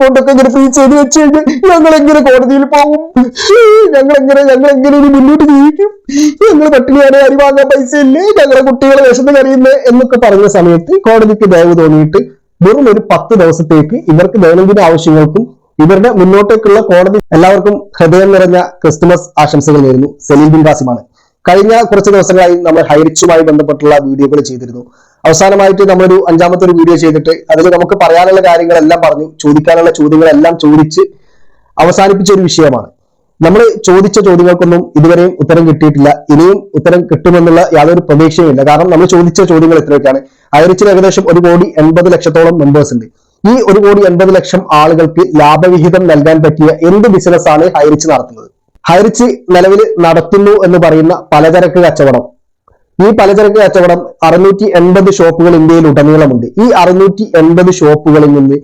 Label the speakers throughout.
Speaker 1: കൊണ്ടൊക്കെ ഇങ്ങനെ ഫ്രീ ചെയ്ത് വെച്ചിട്ട് ഞങ്ങൾ എങ്ങനെ കോടതിയിൽ പോകും ഞങ്ങൾ എങ്ങനെ ഞങ്ങൾ എങ്ങനെ ഇനി മുന്നോട്ട് ജീവിക്കും? ഞങ്ങൾ പട്ടിണിയാണ് അരി വാങ്ങാൻ പൈസ ഇല്ലേ ഞങ്ങളെ കുട്ടികളെ വിശന്ന് കറിയുന്നേ എന്നൊക്കെ പറഞ്ഞ സമയത്ത് കോടതിക്ക് ദയവ് തോന്നിയിട്ട് വെറും ഒരു പത്ത് ദിവസത്തേക്ക് ഇവർക്ക് ദൈനംദിന ആവശ്യങ്ങൾക്കും ഇവരുടെ മുന്നോട്ടേക്കുള്ള കോടതി എല്ലാവർക്കും ഹൃദയം നിറഞ്ഞ ക്രിസ്തുമസ് ആശംസകൾ നേരുന്നു. സലീൽ ബിൻ കാസിമാണ് കഴിഞ്ഞ കുറച്ച് ദിവസങ്ങളായി നമ്മൾ ഹൈറിച്ചുമായി ബന്ധപ്പെട്ടുള്ള വീഡിയോകൾ ചെയ്തിരുന്നു. അവസാനമായിട്ട് നമ്മളൊരു അഞ്ചാമത്തെ ഒരു വീഡിയോ ചെയ്തിട്ട് അതിൽ നമുക്ക് പറയാനുള്ള കാര്യങ്ങളെല്ലാം പറഞ്ഞു ചോദിക്കാനുള്ള ചോദ്യങ്ങളെല്ലാം ചോദിച്ച് അവസാനിപ്പിച്ച ഒരു വിഷയമാണ്. നമ്മൾ ചോദിച്ച ചോദ്യങ്ങൾക്കൊന്നും ഇതുവരെയും ഉത്തരം കിട്ടിയിട്ടില്ല. ഇനിയും ഉത്തരം കിട്ടുമെന്നുള്ള യാതൊരു പ്രതീക്ഷയുമില്ല കാരണം നമ്മൾ ചോദിച്ച ചോദ്യങ്ങൾ ഇത്രയൊക്കെയാണ്. അയറിച്ചിൽ ഏകദേശം ഒരു കോടി എൺപത് ലക്ഷത്തോളം മെമ്പേഴ്സ് ഉണ്ട്. ഈ ഒരു കോടി എൺപത് ലക്ഷം ആളുകൾക്ക് ലാഭവിഹിതം നൽകാൻ പറ്റിയ എന്ത് ബിസിനസ്സാണ് ഹൈറിച്ച് നടത്തുന്നത്? ഹൈറിച്ച് നിലവിൽ നടത്തുന്നു എന്ന് പറയുന്ന പലചരക്ക് കച്ചവടം ഈ പലചരക്ക് കച്ചവടം അറുന്നൂറ്റി എൺപത് ഷോപ്പുകൾ ഇന്ത്യയിൽ ഉടനീളമുണ്ട്. ഈ അറുന്നൂറ്റി എൺപത് ഷോപ്പുകളിൽ നിന്ന്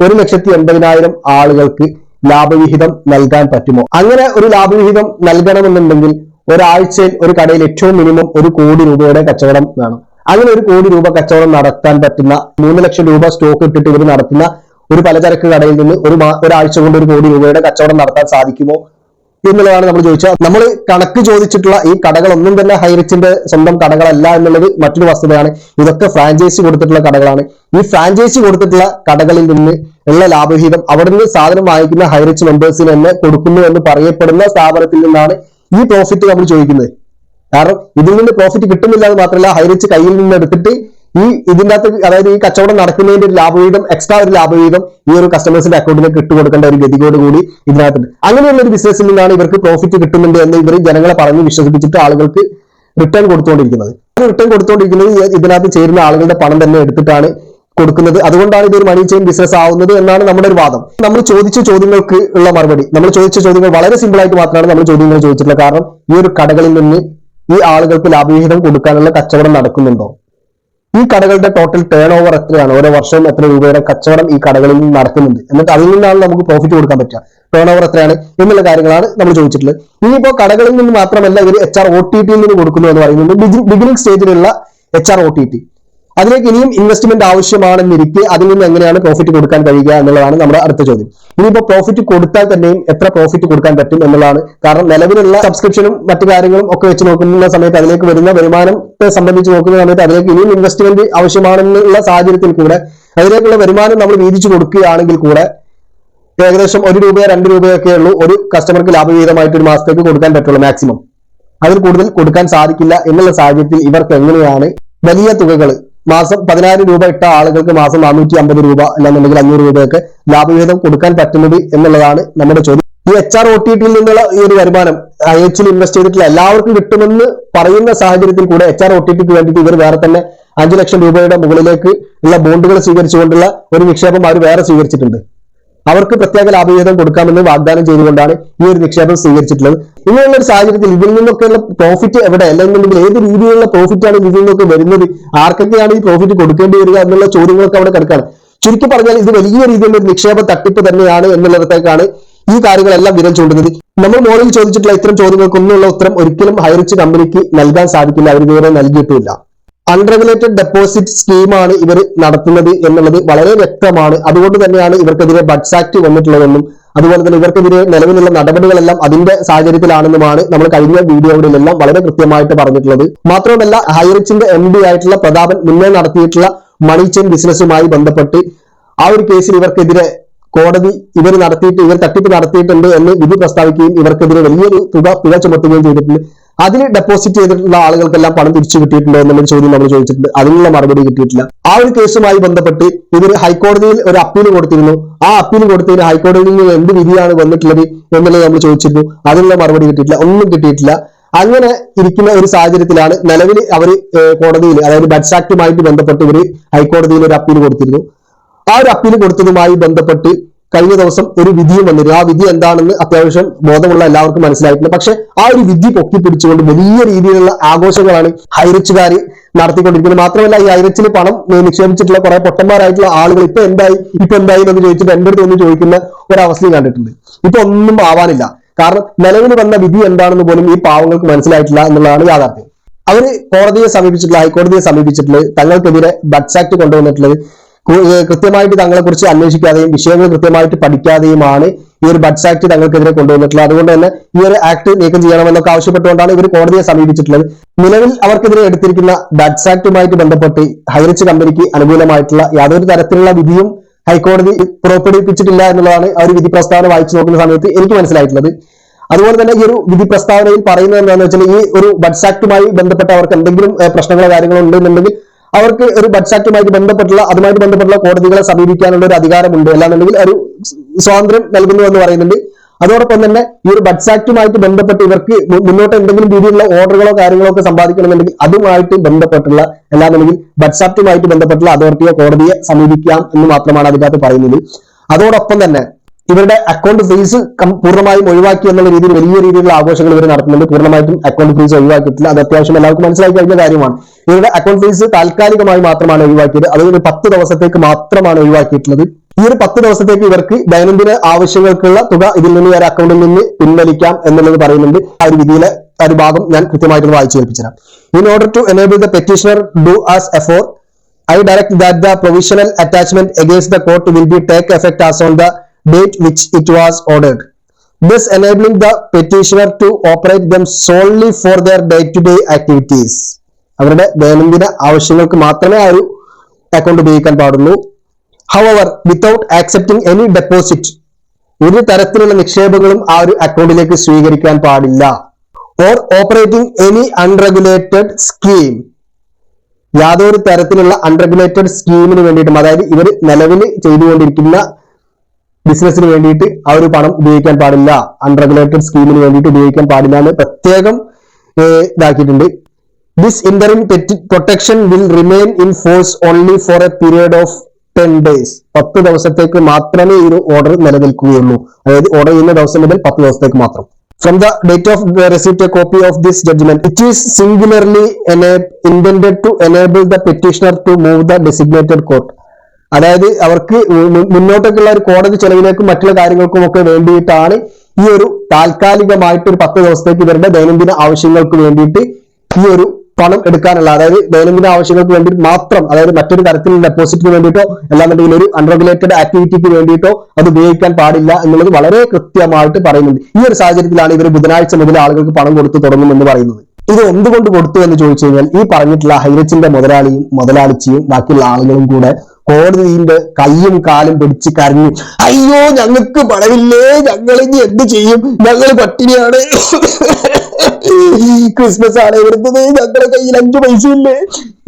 Speaker 1: ഒരു ലക്ഷത്തി എൺപതിനായിരം ആളുകൾക്ക് ലാഭവിഹിതം നൽകാൻ പറ്റുമോ? അങ്ങനെ ഒരു ലാഭവിഹിതം നൽകണമെന്നുണ്ടെങ്കിൽ ഒരാഴ്ചയിൽ ഒരു കടയിൽ ഏറ്റവും മിനിമം ഒരു കോടി രൂപയുടെ കച്ചവടം വേണം. അങ്ങനെ ഒരു കോടി രൂപ കച്ചവടം നടത്താൻ പറ്റുന്ന മൂന്ന് ലക്ഷം രൂപ സ്റ്റോക്ക് ഇട്ടിട്ട് ഇവർ നടത്തുന്ന ഒരു പലചരക്ക് കടയിൽ നിന്ന് ഒരു ഒരാഴ്ച കൊണ്ട് ഒരു കോടി രൂപയുടെ കച്ചവടം നടത്താൻ സാധിക്കുമോ? എന്നുള്ളതാണ് നമ്മൾ ചോദിച്ചത്. നമ്മൾ കണക്ക് ചോദിച്ചിട്ടുള്ള ഈ കടകളൊന്നും തന്നെ ഹൈറിച്ചിന്റെ സ്വന്തം കടകളല്ല എന്നുള്ളത് മറ്റൊരു വസ്തുതയാണ്. ഇതൊക്കെ ഫ്രാഞ്ചൈസി കൊടുത്തിട്ടുള്ള കടകളാണ്. ഈ ഫ്രാഞ്ചൈസി കൊടുത്തിട്ടുള്ള കടകളിൽ നിന്ന് ഉള്ള ലാഭവിഹിതം അവിടെ നിന്ന് സാധനം വാങ്ങിക്കുന്ന ഹൈറിച്ച് മെമ്പേഴ്സിന് തന്നെ കൊടുക്കുന്നു എന്ന് പറയപ്പെടുന്ന സ്ഥാപനത്തിൽ നിന്നാണ് ഈ പ്രോഫിറ്റ് നമ്മൾ ചോദിക്കുന്നത്. കാരണം ഇതിൽ നിന്ന് പ്രോഫിറ്റ് കിട്ടുന്നില്ല എന്ന് മാത്രമല്ല ഹൈറിച്ച് കയ്യിൽ നിന്ന് എടുത്തിട്ട് ഈ ഇതിന്റെ അകത്ത് അതായത് ഈ കച്ചവടം നടക്കുന്നതിന്റെ ഒരു ലാഭവിഹിതം എക്സ്ട്രാ ഒരു ലാഭവീതം ഈ ഒരു കസ്റ്റമേഴ്സിന്റെ അക്കൗണ്ടിലേക്ക് ഇട്ടുകൊടുക്കേണ്ട ഒരു ഗതികോട് കൂടി ഇതിനകത്തുണ്ട്. അങ്ങനെയുള്ള ഒരു ബിസിനസ്സിൽ നിന്നാണ് ഇവർക്ക് പ്രോഫിറ്റ് കിട്ടുന്നുണ്ട് എന്ന് ഇവർ ജനങ്ങളെ പറഞ്ഞ് വിശ്വസിപ്പിച്ചിട്ട് ആളുകൾക്ക് റിട്ടേൺ കൊടുത്തുകൊണ്ടിരിക്കുന്നത്. റിട്ടേൺ കൊടുത്തുകൊണ്ടിരിക്കുന്നത് ഇതിനകത്ത് ചേരുന്ന ആളുകളുടെ പണം തന്നെ എടുത്തിട്ടാണ് കൊടുക്കുന്നത്. അതുകൊണ്ടാണ് ഇതൊരു മണി ചെയിൻ ബിസിനസ് ആവുന്നത് എന്നാണ് നമ്മുടെ ഒരു വാദം. നമ്മൾ ചോദിച്ച ചോദ്യങ്ങൾക്ക് ഉള്ള മറുപടി നമ്മൾ ചോദിച്ച ചോദ്യങ്ങൾ വളരെ സിമ്പിൾ ആയിട്ട് മാത്രമാണ് നമ്മൾ ചോദ്യങ്ങൾ ചോദിച്ചിട്ടുള്ളത്. കാരണം ഈ ഒരു കടകളിൽ നിന്ന് ഈ ആളുകൾക്ക് ലാഭവിഹിതം കൊടുക്കാനുള്ള കച്ചവടം നടക്കുന്നുണ്ടോ? ഈ കടകളുടെ ടോട്ടൽ ടേൺ ഓവർ എത്രയാണ്? ഓരോ വർഷവും എത്ര രൂപയുടെ കച്ചവടം ഈ കടകളിൽ നിന്ന് നടക്കുന്നുണ്ട്? എന്നിട്ട് അതിൽ നിന്നാണ് നമുക്ക് പ്രോഫിറ്റ് കൊടുക്കാൻ പറ്റുക. ടേൺ ഓവർ എത്രയാണ്? എന്നുള്ള കാര്യങ്ങളാണ് നമ്മൾ ചോദിച്ചിട്ടുള്ളത്. ഇനിയിപ്പോ കടകളിൽ നിന്ന് മാത്രമല്ല ഇവർ എച്ച് ആർ ഒ ടി ടിയിൽ നിന്ന് കൊടുക്കുന്നു എന്ന് പറയുന്നുണ്ട്. Beginning സ്റ്റേജിലുള്ള H R O T T അതിലേക്ക് ഇനിയും ഇൻവെസ്റ്റ്മെന്റ് ആവശ്യമാണെന്നിരിക്കെ അതിൽ നിന്ന് എങ്ങനെയാണ് പ്രോഫിറ്റ് കൊടുക്കാൻ കഴിയുക എന്നുള്ളതാണ് നമ്മുടെ അടുത്ത ചോദ്യം. ഇനിയിപ്പോ പ്രോഫിറ്റ് കൊടുത്താൽ തന്നെയും എത്ര പ്രോഫിറ്റ് കൊടുക്കാൻ പറ്റും എന്നുള്ളതാണ്. കാരണം നിലവിലുള്ള സബ്സ്ക്രിപ്ഷനും മറ്റു കാര്യങ്ങളും ഒക്കെ വെച്ച് നോക്കുന്ന സമയത്ത് അതിലേക്ക് വരുന്ന വരുമാനത്തെ സംബന്ധിച്ച് നോക്കുന്ന സമയത്ത് അതിലേക്ക് ഇനിയും ഇൻവെസ്റ്റ്മെന്റ് ആവശ്യമാണെന്നുള്ള സാഹചര്യത്തിൽ കൂടെ അതിലേക്കുള്ള വരുമാനം നമ്മൾ വീതിച്ചു കൊടുക്കുകയാണെങ്കിൽ കൂടെ ഏകദേശം ഒരു രൂപയോ രണ്ട് രൂപയോ ഒക്കെ ഉള്ളൂ ഒരു കസ്റ്റമർക്ക് ലാഭവിഹിതമായിട്ട് ഒരു മാസത്തേക്ക് കൊടുക്കാൻ പറ്റുള്ളൂ മാക്സിമം അതിൽ കൂടുതൽ കൊടുക്കാൻ സാധിക്കില്ല എന്നുള്ള സാഹചര്യത്തിൽ ഇവർക്ക് എങ്ങനെയാണ് വലിയ തുകകൾ മാസം പതിനായിരം രൂപ ഇട്ട ആളുകൾക്ക് മാസം നാനൂറ്റി അമ്പത് രൂപ അല്ലാന്നുണ്ടെങ്കിൽ അഞ്ഞൂറ് രൂപയൊക്കെ ലാഭവിഹിതം കൊടുക്കാൻ പറ്റുന്നത് എന്നുള്ളതാണ് നമ്മുടെ ചോദ്യം. ഈ എച്ച് ആർ ഒ ടി ടിയിൽ നിന്നുള്ള ഈ ഒരു വരുമാനം ഐ എച്ചിൽ ഇൻവെസ്റ്റ് ചെയ്തിട്ടുള്ള എല്ലാവർക്കും കിട്ടുമെന്ന് പറയുന്ന സാഹചര്യത്തിൽ കൂടെ എച്ച് ആർ ഒ ടി ടിക്ക് വേണ്ടിയിട്ട് ഇവർ വേറെ തന്നെ അഞ്ചു ലക്ഷം രൂപയുടെ മുകളിലേക്ക് ഉള്ള ബോണ്ടുകൾ സ്വീകരിച്ചുകൊണ്ടുള്ള ഒരു നിക്ഷേപം അവർ വേറെ സ്വീകരിച്ചിട്ടുണ്ട്. അവർക്ക് പ്രത്യേക ലാഭവിഹിതം കൊടുക്കാമെന്ന് വാഗ്ദാനം ചെയ്തുകൊണ്ടാണ് ഈ ഒരു നിക്ഷേപം സ്വീകരിച്ചിട്ടുള്ളത്. ഇങ്ങനെയുള്ള ഒരു സാഹചര്യത്തിൽ ഇതിൽ നിന്നൊക്കെയുള്ള പ്രോഫിറ്റ് എവിടെ? അല്ലെന്നുണ്ടെങ്കിൽ ഏത് രീതിയിലുള്ള പ്രോഫിറ്റ് ആണ് ഇതിൽ നിന്നൊക്കെ വരുന്നത്? ആർക്കൊക്കെയാണ് ഈ പ്രോഫിറ്റ് കൊടുക്കേണ്ടി വരിക എന്നുള്ള ചോദ്യങ്ങളൊക്കെ അവിടെ കിടക്കാണ്. ചുരുക്കി പറഞ്ഞാൽ ഇത് വലിയ രീതിയിലുള്ള ഒരു നിക്ഷേപ തട്ടിപ്പ് തന്നെയാണ് എന്നുള്ളിടത്തേക്കാണ് ഈ കാര്യങ്ങളെല്ലാം വിരൽ ചൂണ്ടുന്നത്. നമ്മൾ മോളിൽ ചോദിച്ചിട്ടുള്ള ഇത്തരം ചോദ്യങ്ങൾക്കൊന്നുള്ള ഉത്തരം ഒരിക്കലും ഹൈറിച്ച് കമ്പനിക്ക് നൽകാൻ സാധിക്കില്ല. അവർ ഇതുവരെ നൽകിയിട്ടുമില്ല. അൺറെഗുലേറ്റഡ് ഡെപ്പോസിറ്റ് സ്കീമാണ് ഇവർ നടത്തുന്നത് എന്നുള്ളത് വളരെ വ്യക്തമാണ്. അതുകൊണ്ട് തന്നെയാണ് ഇവർക്കെതിരെ ബഡ്സ് ആക്ട് വന്നിട്ടുള്ളതെന്നും അതുപോലെ തന്നെ ഇവർക്കെതിരെ നിലവിലുള്ള നടപടികളെല്ലാം അതിന്റെ സാഹചര്യത്തിലാണെന്നുമാണ് നമ്മൾ കഴിഞ്ഞ വീഡിയോകളിലെല്ലാം വളരെ കൃത്യമായിട്ട് പറഞ്ഞിട്ടുള്ളത്. മാത്രമല്ല ഹൈറിച്ചിന്റെ എം ആയിട്ടുള്ള പ്രതാപൻ മുന്നേ നടത്തിയിട്ടുള്ള മണി ചെയിൻ ബിസിനസ്സുമായി ബന്ധപ്പെട്ട് ആ ഒരു കേസിൽ ഇവർക്കെതിരെ കോടതി ഇവർ നടത്തിയിട്ട് ഇവർ തട്ടിപ്പ് നടത്തിയിട്ടുണ്ട് എന്ന് വിധി പ്രസ്താവിക്കുകയും ഇവർക്കെതിരെ വലിയൊരു തുക പിഴ ചുമത്തുകയും ചെയ്തിട്ടുണ്ട്. അതിന് ഡെപ്പോസിറ്റ് ചെയ്തിട്ടുള്ള ആളുകൾക്കെല്ലാം പണം തിരിച്ചു കിട്ടിയിട്ടുണ്ടോ എന്നുള്ള ചോദ്യം നമ്മൾ ചോദിച്ചിട്ടുണ്ട്. അതിനുള്ള മറുപടി കിട്ടിയിട്ടില്ല. ആ ഒരു കേസുമായി ബന്ധപ്പെട്ട് ഇവർ ഹൈക്കോടതിയിൽ ഒരു അപ്പീൽ കൊടുത്തിരുന്നു. ആ അപ്പീൽ കൊടുത്തതിന് ഹൈക്കോടതിയിൽ നിന്ന് എന്ത് വിധിയാണ് വന്നിട്ടുള്ളത് എന്നുള്ളത് നമ്മൾ ചോദിച്ചിരുന്നു. അതിനുള്ള മറുപടി കിട്ടിയിട്ടില്ല. ഒന്നും കിട്ടിയിട്ടില്ല. അങ്ങനെ ഇരിക്കുന്ന ഒരു സാഹചര്യത്തിലാണ് നിലവിൽ അവർ കോടതിയിൽ അതായത് ബഡ്സ് ആക്ടുമായിട്ട് ബന്ധപ്പെട്ട് ഇവർ ഹൈക്കോടതിയിൽ ഒരു അപ്പീൽ കൊടുത്തിരുന്നു. ആ ഒരു അപ്പീൽ കൊടുത്തതുമായി ബന്ധപ്പെട്ട് കഴിഞ്ഞ ദിവസം ഒരു വിധിയും വന്നിരുന്നു. ആ വിധി എന്താണെന്ന് അത്യാവശ്യം ബോധമുള്ള എല്ലാവർക്കും മനസ്സിലായിട്ടുണ്ട്. പക്ഷെ ആ ഒരു വിധി പൊക്കി പിടിച്ചുകൊണ്ട് വലിയ രീതിയിലുള്ള ആഘോഷങ്ങളാണ് ഹൈറിച്ചുകാർ നടത്തിക്കൊണ്ടിരിക്കുന്നത്. മാത്രമല്ല ഈ ഹൈറിച്ചിൽ പണം നിക്ഷേപിച്ചിട്ടുള്ള കുറെ പൊട്ടന്മാരായിട്ടുള്ള ആളുകൾ ഇപ്പൊ എന്തായി? ഇപ്പൊ എന്തായി എന്ന് ചോദിച്ചിട്ട് എന്റെ അടുത്ത് ഒന്ന് ചോദിക്കുന്ന ഒരവസ്ഥയും കണ്ടിട്ടുണ്ട്. ഇപ്പൊ ഒന്നും ആവാനില്ല. കാരണം നിലവിൽ വന്ന വിധി എന്താണെന്ന് പോലും ഈ പാവങ്ങൾക്ക് മനസ്സിലായിട്ടില്ല എന്നുള്ളതാണ് യാഥാർത്ഥ്യം. അവർ കോടതിയെ സമീപിച്ചിട്ടുള്ള ഹൈക്കോടതിയെ സമീപിച്ചിട്ടുള്ളത് തങ്ങൾക്കെതിരെ ബഡ്സ് ആക്ട് കൊണ്ടുവന്നിട്ടുള്ളത് കൃത്യമായിട്ട് തങ്ങളെ കുറിച്ച് അന്വേഷിക്കാതെയും വിഷയങ്ങൾ കൃത്യമായിട്ട് പഠിക്കാതെയുമാണ് ഈ ഒരു ബഡ്സ് ആക്ട് തങ്ങൾക്കെതിരെ കൊണ്ടുവന്നിട്ടുള്ളത്. അതുകൊണ്ട് തന്നെ ഈ ഒരു ആക്ട് നീക്കം ചെയ്യണമെന്നൊക്കെ ആവശ്യപ്പെട്ടുകൊണ്ടാണ് ഇവർ കോടതിയെ സമീപിച്ചിട്ടുള്ളത്. നിലവിൽ അവർക്കെതിരെ എടുത്തിരിക്കുന്ന ബഡ്സ് ആക്ടുമായിട്ട് ബന്ധപ്പെട്ട് ഹൈറിച്ച് കമ്പനിക്ക് അനുകൂലമായിട്ടുള്ള യാതൊരു തരത്തിലുള്ള വിധിയും ഹൈക്കോടതി പുറപ്പെടുവിപ്പിച്ചിട്ടില്ല എന്നുള്ളതാണ് ആ ഒരു വിധി പ്രസ്താവന വായിച്ചു നോക്കുന്ന സമയത്ത് എനിക്ക് മനസ്സിലായിട്ടുള്ളത്. അതുപോലെ തന്നെ ഈ ഒരു വിധി പ്രസ്താവനയിൽ പറയുന്നത് എന്താണെന്ന് വെച്ചാൽ ഈ ഒരു ബഡ്സ് ആക്ടുമായി ബന്ധപ്പെട്ട് അവർക്ക് എന്തെങ്കിലും പ്രശ്നങ്ങളോ കാര്യങ്ങളോ ഉണ്ടെന്നുണ്ടെങ്കിൽ അവർക്ക് ഒരു ബഡ്സ് ബന്ധപ്പെട്ടുള്ള അതുമായിട്ട് ബന്ധപ്പെട്ടുള്ള കോടതികളെ സമീപിക്കാനുള്ള ഒരു അധികാരമുണ്ട് അല്ലാന്നുണ്ടെങ്കിൽ ഒരു സ്വാതന്ത്ര്യം നൽകുന്നു എന്ന് പറയുന്നുണ്ട്. അതോടൊപ്പം തന്നെ ഈ ഒരു ബഡ്സ് ബന്ധപ്പെട്ട് ഇവർക്ക് മുന്നോട്ട് എന്തെങ്കിലും രീതിയിലുള്ള ഓർഡറുകളോ കാര്യങ്ങളോ ഒക്കെ സമ്പാദിക്കണമെന്നുണ്ടെങ്കിൽ അതുമായിട്ട് ബന്ധപ്പെട്ടുള്ള അല്ലാന്നുണ്ടെങ്കിൽ ബഡ്സ് ബന്ധപ്പെട്ടുള്ള അതോറിറ്റിയോ കോടതിയെ സമീപിക്കാം എന്ന് മാത്രമാണ് അതിനകത്ത് പറയുന്നത്. അതോടൊപ്പം തന്നെ ഇവരുടെ അക്കൗണ്ട് ഫീസ് പൂർണമായും ഒഴിവാക്കി എന്നുള്ള രീതിയിൽ വലിയ രീതിയിലുള്ള ആഘോഷങ്ങൾ ഇവർ നടത്തുന്നുണ്ട്. പൂർണമായിട്ടും അക്കൗണ്ട് ഫീസ് ഒഴിവാക്കിയിട്ടില്ല. അത് അത്യാവശ്യം എല്ലാവർക്കും മനസ്സിലാക്കി കഴിഞ്ഞ കാര്യമാണ്. ഇവരുടെ അക്കൗണ്ട് ഫീസ് താൽക്കാലികമായി മാത്രമാണ് ഒഴിവാക്കിയത്. അത് ഒരു പത്ത് ദിവസത്തേക്ക് മാത്രമാണ് ഒഴിവാക്കിയിട്ടുള്ളത്. ഈ ഒരു പത്ത് ദിവസത്തേക്ക് ഇവർക്ക് ദൈനംദിന ആവശ്യങ്ങൾക്കുള്ള തുക ഇതിൽ നിന്ന് ഒരു അക്കൗണ്ടിൽ നിന്ന് പിൻവലിക്കാം എന്നുള്ളത് പറയുന്നുണ്ട്. ആ ഒരു വിധിയിലെ ഒരു ഭാഗം ഞാൻ കൃത്യമായിട്ട് വായിച്ചു കേൾപ്പിച്ചുതരാം. In order to enable the petitioner do as afore I direct that the provisional attachment against the court will be take effect as on the date which it was ordered. this enabling the petitioner to operate them solely for their day-to-day activities. അവരുടെ ദൈനംദിന ആവശ്യങ്ങൾക്ക് മാത്രമേ ആ ഒരു account ഉപയോഗിക്കാൻ പാടുള്ളൂ hour without accepting any deposit ഒരു തരത്തിലുള്ള നിക്ഷേപങ്ങളും ആ ഒരു അക്കൗണ്ടിലേക്ക് സ്വീകരിക്കാൻ പാടില്ല or operating any unregulated scheme യാതൊരു തരത്തിലുള്ള അൺറെഗുലേറ്റഡ് സ്കീമിന് വേണ്ടിയിട്ടും അതായത് ഇവർ നിലവിൽ ചെയ്തുകൊണ്ടിരിക്കുന്ന ബിസിനസ്സിന് വേണ്ടിയിട്ട് ആ ഒരു പണം ഉപയോഗിക്കാൻ പാടില്ല. അൺറെഗുലേറ്റഡ് സ്കീമിന് വേണ്ടിയിട്ട് ഉപയോഗിക്കാൻ പാടില്ല എന്ന് പ്രത്യേകം ഇതാക്കിയിട്ടുണ്ട്. This interim protection will remain in force only for a period of ten days പത്ത് ദിവസത്തേക്ക് മാത്രമേ ഈ ഓർഡർ നിലനിൽക്കുകയുള്ളൂ. അതായത് ഓർഡർ ചെയ്യുന്ന ദിവസം മുതൽ പത്ത് ദിവസത്തേക്ക് മാത്രം. From the date of receipt a copy of this judgment it is singularly intended to enable the petitioner to move the designated court അതായത് അവർക്ക് മുന്നോട്ടേക്കുള്ള ഒരു കോടതി ചെലവിലേക്കും മറ്റുള്ള കാര്യങ്ങൾക്കും ഒക്കെ വേണ്ടിയിട്ടാണ് ഈ ഒരു താൽക്കാലികമായിട്ട് ഒരു പത്ത് ദിവസത്തേക്ക് ഇവരുടെ ദൈനംദിന ആവശ്യങ്ങൾക്ക് വേണ്ടിയിട്ട് ഈ ഒരു പണം എടുക്കാനുള്ള അതായത് ദൈനംദിന ആവശ്യങ്ങൾക്ക് വേണ്ടി മാത്രം അതായത് മറ്റൊരു തരത്തിലുള്ള ഡെപ്പോസിറ്റിന് വേണ്ടിയിട്ടോ അല്ലാന്നുണ്ടെങ്കിൽ ഒരു അൺറെഗുലേറ്റഡ് ആക്ടിവിറ്റിക്ക് വേണ്ടിയിട്ടോ അത് ഉപയോഗിക്കാൻ പാടില്ല എന്നുള്ളത് വളരെ കൃത്യമായിട്ട് പറയുന്നുണ്ട്. ഈ ഒരു സാഹചര്യത്തിലാണ് ഇവർ ബുധനാഴ്ച മുതൽ ആളുകൾക്ക് പണം കൊടുത്തു തുടങ്ങുമെന്ന് പറയുന്നത്. ഇത് എന്തുകൊണ്ട് കൊടുത്തു എന്ന് ചോദിച്ചു കഴിഞ്ഞാൽ ഈ പറഞ്ഞിട്ടുള്ള ഹൈറച്ചിന്റെ മുതലാളിയും മുതലാളിച്ചിയും ബാക്കിയുള്ള ആളുകളും കൂടെ കോടതിന്റെ കയ്യും കാലും പിടിച്ച് കരഞ്ഞു. അയ്യോ ഞങ്ങൾക്ക് പണമില്ലേ? ഞങ്ങൾ ഇനി എന്ത് ചെയ്യും? ഞങ്ങൾ പട്ടിണിയാണ്. ക്രിസ്മസ് ആണ് വരുന്നത് ഞങ്ങളുടെ കയ്യിൽ അഞ്ചു പൈസ ഇല്ലേ?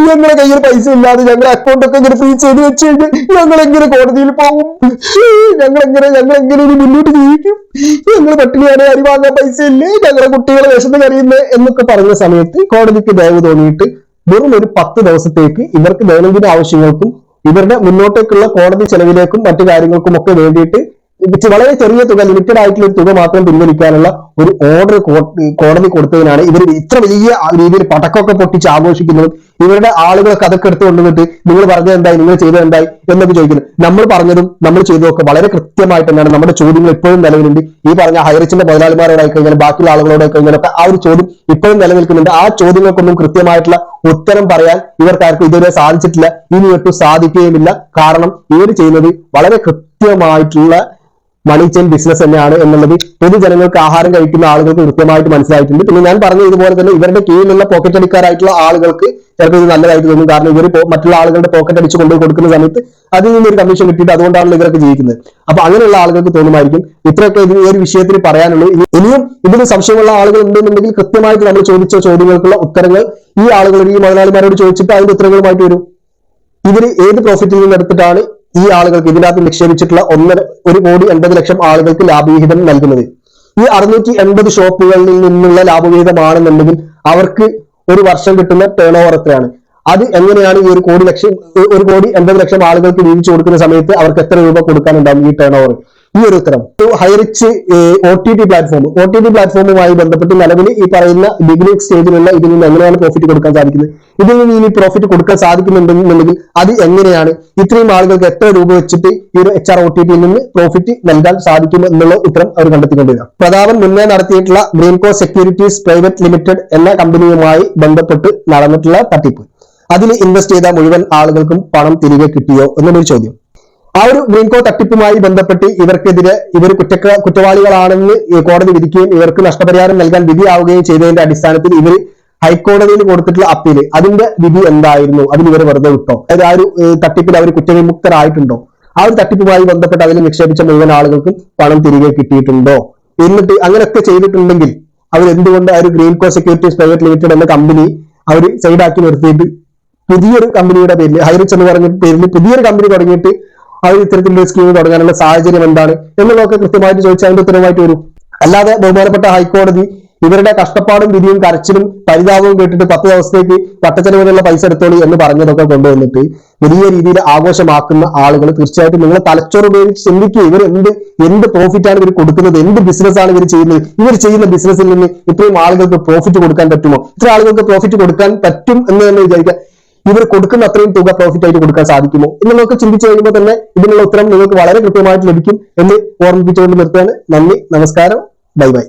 Speaker 1: ഞങ്ങളുടെ കയ്യിൽ പൈസ ഇല്ലാതെ ഞങ്ങളുടെ അക്കൗണ്ട് ഒക്കെ ഇങ്ങനെ ഫ്രീ ചെയ്ത് വെച്ചിട്ട് ഞങ്ങൾ എങ്ങനെ കോടതിയിൽ പോകും ഞങ്ങൾ എങ്ങനെ ഞങ്ങൾ എങ്ങനെ ഇനി മുന്നോട്ട് ജീവിക്കും? ഞങ്ങൾ പട്ടിണിയാണ് അരി വാങ്ങാൻ പൈസ ഇല്ലേ? ഞങ്ങളുടെ കുട്ടികളെ വിശന്ന് കറിയുന്നേ എന്നൊക്കെ പറഞ്ഞ സമയത്ത് കോടതിക്ക് ദയവ് തോന്നിയിട്ട് വെറും ഒരു പത്ത് ദിവസത്തേക്ക് ഇവർക്ക് ദൈനംദിന ആവശ്യങ്ങൾക്കും ഇവരുടെ മുന്നോട്ടേക്കുള്ള കോടതി ചെലവിലേക്കും മറ്റു കാര്യങ്ങൾക്കും ഒക്കെ വേണ്ടിയിട്ട് വളരെ ചെറിയ തുക ലിമിറ്റഡ് ആയിട്ടുള്ള ഒരു തുക മാത്രം പിൻവലിക്കാനുള്ള ഒരു ഓർഡർ കോടതി കൊടുത്തതിനാണ് ഇവർ ഇത്ര വലിയ രീതിയിൽ പടക്കമൊക്കെ പൊട്ടിച്ച് ആഘോഷിക്കുന്നത് ഇവരുടെ ആളുകളൊക്കെ അതൊക്കെ എടുത്തു കൊണ്ടുവന്നിട്ട് നിങ്ങൾ പറഞ്ഞത് എന്തായി? നിങ്ങൾ ചെയ്തത് എന്തായി? എന്നൊക്കെ ചോദിക്കുന്നു. നമ്മൾ പറഞ്ഞതും നമ്മൾ ചെയ്തതൊക്കെ വളരെ കൃത്യമായിട്ട് തന്നെയാണ്. നമ്മുടെ ചോദ്യങ്ങൾ ഇപ്പോഴും നിലവിലുണ്ട് ഈ പറഞ്ഞ ഹൈറിച്ചിന്റെ മുതലാളിമാരോടായി കഴിഞ്ഞാൽ ബാക്കിയുള്ള ആളുകളോടായി കഴിഞ്ഞാലൊക്കെ ആ ഒരു ചോദ്യം ഇപ്പോഴും നിലനിൽക്കുന്നുണ്ട്. ആ ചോദ്യങ്ങൾക്കൊന്നും കൃത്യമായിട്ടുള്ള ഉത്തരം പറയാൻ ഇവർക്കാർക്കും ഇതുവരെ സാധിച്ചിട്ടില്ല. ഇനി ഒട്ടും സാധിക്കുകയുമില്ല. കാരണം ഇവർ ചെയ്യുന്നത് വളരെ കൃത്യമായിട്ടുള്ള മണി ചെയിൻ ബിസിനസ് തന്നെയാണ് എന്നുള്ളത് പൊതുജനങ്ങൾക്ക് ആഹാരം കഴിക്കുന്ന ആളുകൾക്ക് കൃത്യമായിട്ട് മനസ്സിലായിട്ടുണ്ട്. പിന്നെ ഞാൻ പറഞ്ഞ ഇതുപോലെ തന്നെ ഇവരുടെ കീഴിലുള്ള പോക്കറ്റ് അടിക്കാരായിട്ടുള്ള ആളുകൾക്ക് ചിലപ്പോൾ ഇത് നല്ലതായിട്ട് തോന്നും. കാരണം ഇവർ മറ്റുള്ള ആളുകളുടെ പോക്കറ്റ് അടിച്ച് കൊണ്ടുപോയി കൊടുക്കുന്ന സമയത്ത് അതിൽ നിന്ന് ഒരു കമ്മീഷൻ കിട്ടിയിട്ട് അതുകൊണ്ടാണ് ഇവരൊക്കെ ജീവിക്കുന്നത്. അപ്പൊ അങ്ങനെയുള്ള ആളുകൾക്ക് തോന്നുമായിരിക്കും ഇത്രയൊക്കെ ഇത് ഈ ഒരു വിഷയത്തിൽ പറയാനുള്ളൂ. ഇനി- ഇനിയും ഇതിന് സംശയമുള്ള ആളുകൾ ഉണ്ടെന്നുണ്ടെങ്കിൽ കൃത്യമായിട്ട് നമ്മൾ ചോദിച്ച ചോദ്യങ്ങൾക്കുള്ള ഉത്തരങ്ങൾ ഈ ആളുകൾ ഈ മുതലാളിമാരോട് ചോദിച്ചിട്ട് അതിന്റെ ഉത്തരങ്ങളുമായിട്ട് വരും. ഇതിന് ഏത് പ്രോഫിറ്റിൽ നിന്ന് എടുത്തിട്ടാണ് ഈ ആളുകൾക്ക് ഇതിനകത്ത് നിക്ഷേപിച്ചിട്ടുള്ള ഒന്നര ഒരു കോടി എൺപത് ലക്ഷം ആളുകൾക്ക് ലാഭവിഹിതം നൽകുന്നത്? ഈ അറുന്നൂറ്റി എൺപത് ഷോപ്പുകളിൽ നിന്നുള്ള ലാഭവിഹിതമാണെന്നുണ്ടെങ്കിൽ അവർക്ക് ഒരു വർഷം കിട്ടുന്ന ടേൺ ഓവർ എത്രയാണ്? അത് എങ്ങനെയാണ് ഈ ഒരു കോടി ലക്ഷം ഒരു കോടി എൺപത് ലക്ഷം ആളുകൾക്ക് വീതിച്ചു കൊടുക്കുന്ന സമയത്ത് അവർക്ക് എത്ര രൂപ കൊടുക്കാനുണ്ടാവും ഈ ടേൺ ഓവർ ഈ ഒരു ഉത്തരം Highrich O T T platform O T T പ്ലാറ്റ്ഫോമുമായി ബന്ധപ്പെട്ട് നിലവിൽ ഈ പറയുന്ന ബിഗിനിങ് സ്റ്റേജിലുള്ള ഇതിൽ നിന്ന് എങ്ങനെയാണ് പ്രോഫിറ്റ് കൊടുക്കാൻ സാധിക്കുന്നത്? ഇതിൽ നിന്ന് ഇനി പ്രോഫിറ്റ് കൊടുക്കാൻ സാധിക്കുന്നുണ്ടെന്നുണ്ടെങ്കിൽ അത് എങ്ങനെയാണ്? ഇത്രയും ആളുകൾക്ക് എത്ര രൂപ വെച്ചിട്ട് ഈ ഒരു എച്ച് ആർ ഒ ടി ടിയിൽ നിന്ന് പ്രോഫിറ്റ് നൽകാൻ സാധിക്കും എന്നുള്ള ഉത്തരം അവർ കണ്ടെത്തിക്കൊണ്ടിരിക്കുക പ്രതാപൻ മുന്നേ നടത്തിയിട്ടുള്ള ഗ്രീൻകോ സെക്യൂരിറ്റീസ് പ്രൈവറ്റ് ലിമിറ്റഡ് എന്ന കമ്പനിയുമായി ബന്ധപ്പെട്ട് നടന്നിട്ടുള്ള തട്ടിപ്പ്. അതിൽ ഇൻവെസ്റ്റ് ചെയ്ത മുഴുവൻ ആളുകൾക്കും പണം തിരികെ കിട്ടിയോ എന്നുള്ളൊരു ചോദ്യം. ആ ഒരു ഗ്രീൻകോ തട്ടിപ്പുമായി ബന്ധപ്പെട്ട് ഇവർക്കെതിരെ ഇവർ കുറ്റ കുറ്റവാളികളാണെന്ന് കോടതി വിധിക്കുകയും ഇവർക്ക് നഷ്ടപരിഹാരം നൽകാൻ വിധിയാവുകയും ചെയ്തതിന്റെ അടിസ്ഥാനത്തിൽ ഇവർ ഹൈക്കോടതിയിൽ കൊടുത്തിട്ടുള്ള അപ്പീൽ. അതിന്റെ വിധി എന്തായിരുന്നു? അതിൽ ഇവർ വെറുതെ വിട്ടോ? അതായത് ആ ഒരു തട്ടിപ്പിൽ അവർ കുറ്റവിമുക്തരായിട്ടുണ്ടോ? ആ ഒരു തട്ടിപ്പുമായി ബന്ധപ്പെട്ട് അതിൽ നിക്ഷേപിച്ച മുഴുവൻ ആളുകൾക്കും പണം തിരികെ കിട്ടിയിട്ടുണ്ടോ? എന്നിട്ട് അങ്ങനെയൊക്കെ ചെയ്തിട്ടുണ്ടെങ്കിൽ അവർ എന്തുകൊണ്ട് ആ ഒരു green co securities private limited എന്ന കമ്പനി അവർ സൈഡാക്കി നിർത്തിയിട്ട് പുതിയൊരു കമ്പനിയുടെ പേരിൽ ഹൈറിച്ച് എന്ന് പറഞ്ഞ പേരിൽ പുതിയൊരു കമ്പനി തുടങ്ങിയിട്ട് അവർ ഇത്തരത്തിലുള്ള സ്കീം തുടങ്ങാനുള്ള സാഹചര്യം എന്താണ് എന്നുള്ളതൊക്കെ കൃത്യമായിട്ട് ചോദിച്ചാൽ അതിന്റെ ഉത്തരവായിട്ട് വരും. അല്ലാതെ ബഹുമാനപ്പെട്ട ഹൈക്കോടതി ഇവരുടെ കഷ്ടപ്പാടും വിധിയും കരച്ചിലും പരിതാപവും കേട്ടിട്ട് പത്ത് ദിവസത്തേക്ക് വട്ടച്ചെലവിനുള്ള പൈസ എടുത്തോളി എന്ന് പറഞ്ഞതൊക്കെ കൊണ്ടുവന്നിട്ട് വലിയ രീതിയിൽ ആഘോഷമാക്കുന്ന ആളുകൾ തീർച്ചയായിട്ടും നിങ്ങൾ തലച്ചോറ് ഉപയോഗിച്ച് ചിന്തിക്കുക ഇവർ എന്ത് എന്ത് പ്രോഫിറ്റ് ആണ് ഇവർ കൊടുക്കുന്നത് എന്ത് ബിസിനസ് ആണ് ഇവർ ചെയ്യുന്നത്? ഇവർ ചെയ്യുന്ന ബിസിനസ്സിൽ നിന്ന് ഇത്രയും ആളുകൾക്ക് പ്രോഫിറ്റ് കൊടുക്കാൻ പറ്റുമോ? ഇത്ര ആളുകൾക്ക് പ്രോഫിറ്റ് കൊടുക്കാൻ പറ്റും എന്ന് തന്നെ വിചാരിക്കുക. ഇവർ കൊടുക്കുന്ന അത്രയും തുക പ്രോഫിറ്റ് ആയിട്ട് കൊടുക്കാൻ സാധിക്കുമോ എന്നുള്ളതൊക്കെ ചിന്തിച്ചു കഴിയുമ്പോൾ തന്നെ ഇതിനുള്ള ഉത്തരം നിങ്ങൾക്ക് വളരെ കൃത്യമായിട്ട് ലഭിക്കും എന്ന് ഓർമ്മിപ്പിച്ചുകൊണ്ട് നിർത്തുകയാണ്. നന്ദി നമസ്കാരം. Bye bye.